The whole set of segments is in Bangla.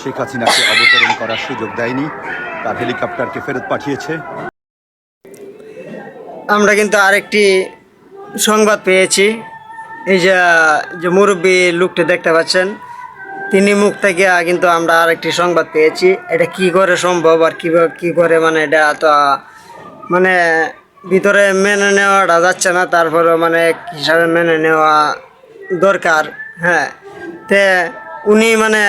শেখ হাসিনাকে অবতরণ করার সুযোগ দেয়নি। তার হেলিকপ্টারকে ফেরত পাঠিয়েছে। আমরা কিন্তু আরেকটি সংবাদ পেয়েছি। এই যে যে মুরব্বী লোকটি দেখতে পাচ্ছেন, তিনি মুখ থেকে কিন্তু আমরা আরেকটি সংবাদ পেয়েছি। এটা কি করে সম্ভব আর কীভাবে কী করে মানে এটা তো মানে ভিতরে মেনে নেওয়াটা যাচ্ছে না তারপরে মানে হিসাবে মেনে নেওয়া দরকার? হ্যাঁ তে উনি মানে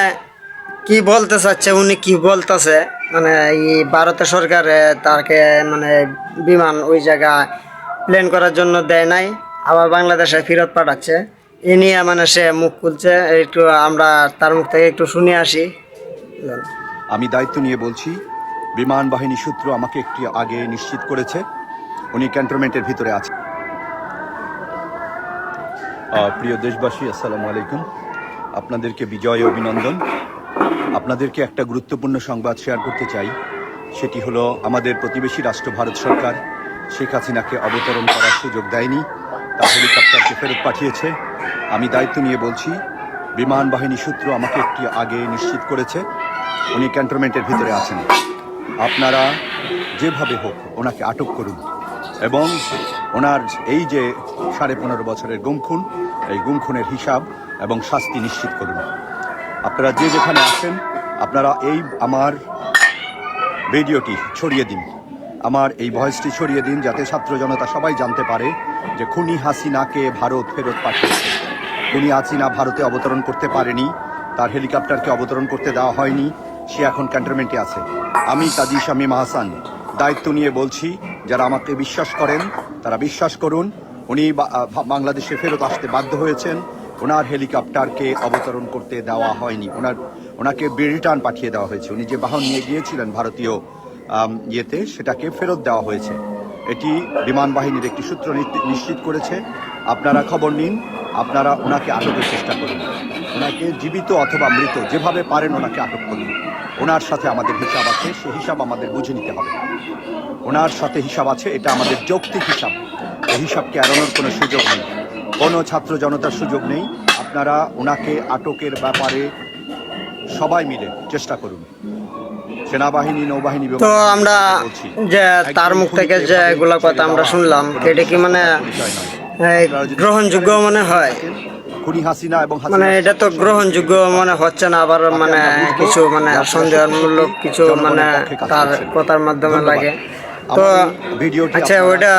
কি বলতে চাচ্ছে, উনি কি বলতেছে? মানে এই ভারতের সরকারে তাকে মানে বিমান ওই জায়গায় প্লেন করার জন্য দেয় নাই, আবার বাংলাদেশে ফেরত পাঠাচ্ছে। এ নিয়ে মানে সে মুখ খুলছে, একটু আমরা তার মুখ থেকে একটু শুনে আসি। আমি দায়িত্ব নিয়ে বলছি, বিমান বাহিনী সূত্র আমাকে একটি আগে নিশ্চিত করেছে, উনি ক্যান্টনমেন্টের ভিতরে আছে। প্রিয় দেশবাসী, আসসালামু আলাইকুম। আপনাদেরকে বিজয় অভিনন্দন। আপনাদেরকে একটা গুরুত্বপূর্ণ সংবাদ শেয়ার করতে চাই। সেটি হলো, আমাদের প্রতিবেশী রাষ্ট্র ভারত সরকার শেখ হাসিনাকে অবতরণ করার সুযোগ দেয়নি, তা হেলিকপ্টারকে ফেরত পাঠিয়েছে। আমি দায়িত্ব নিয়ে বলছি, বিমান বাহিনী সূত্র আমাকে একটি আগে নিশ্চিত করেছে, উনি ক্যান্টনমেন্টের ভিতরে আছেন। আপনারা যেভাবে হোক ওনাকে আটক করুন এবং ওনার এই যে সাড়ে পনেরো বছরের গুমখুন, এই গুমখুনের হিসাব এবং শাস্তি নিশ্চিত করুন। আপনারা যে যেখানে আসেন আপনারা এই আমার ভিডিওটি ছড়িয়ে দিন। আমার এই ভয়েসটি ছড়িয়ে দিন যাতে ছাত্র জনতা সবাই জানতে পারে যে খুনি হাসিনাকে ভারত ফেরত পাঠিয়েছে। খুনি হাসিনা ভারতে অবতরণ করতে পারেনি, তার হেলিকপ্টারকে অবতরণ করতে দেওয়া হয়নি, সে এখন ক্যান্টনমেন্টে আছে। আমি কাজী শামীম হাসান, দায়িত্ব নিয়ে বলছি, যারা আমাকে বিশ্বাস করেন, তারা বিশ্বাস করুন, উনি বাংলাদেশে ফেরত আসতে বাধ্য হয়েছেন। ওনার হেলিকপ্টারকে অবতরণ করতে দেওয়া হয়নি। ওনার, ওনাকে রিটার্ন পাঠিয়ে দেওয়া হয়েছে। উনি যে বাহন নিয়ে গিয়েছিলেন ভারতীয় ইয়েতে, সেটাকে ফেরত দেওয়া হয়েছে। এটি বিমান বাহিনীর একটি সূত্র নিশ্চিত করেছে। আপনারা খবর নিন, আপনারা ওনাকে আটকের চেষ্টা করুন। ওনাকে জীবিত অথবা মৃত, যেভাবে পারেন ওনাকে আটক করুন। ওনার সাথে আমাদের হিসাব আছে, সে হিসাব আমাদের বুঝে নিতে হবে। ওনার সাথে হিসাব আছে, এটা আমাদের যৌক্তিক হিসাব। এই হিসাবকে এড়ানোর কোনো সুযোগ নেই। কোনো ছাত্র জনতার সুযোগ নেই। আপনারা ওনাকে আটকের ব্যাপারে সবাই মিলে চেষ্টা করুন। সেনাবাহিনী নৌবাহিনী তো আমরা যে তার মুখ থেকে যে এগুলা কথা আমরা শুনলাম এটা কি মানে গ্রহণযোগ্য মনে হয়? খুনি হাসিনা এবং মানে এটা তো গ্রহণযোগ্য মনে হচ্ছে না আবার মানে কিছু মানে সন্দেহমূলক কিছু মানে তার কথার মাধ্যমে লাগে। তো ভিডিওটি আচ্ছা ওইটা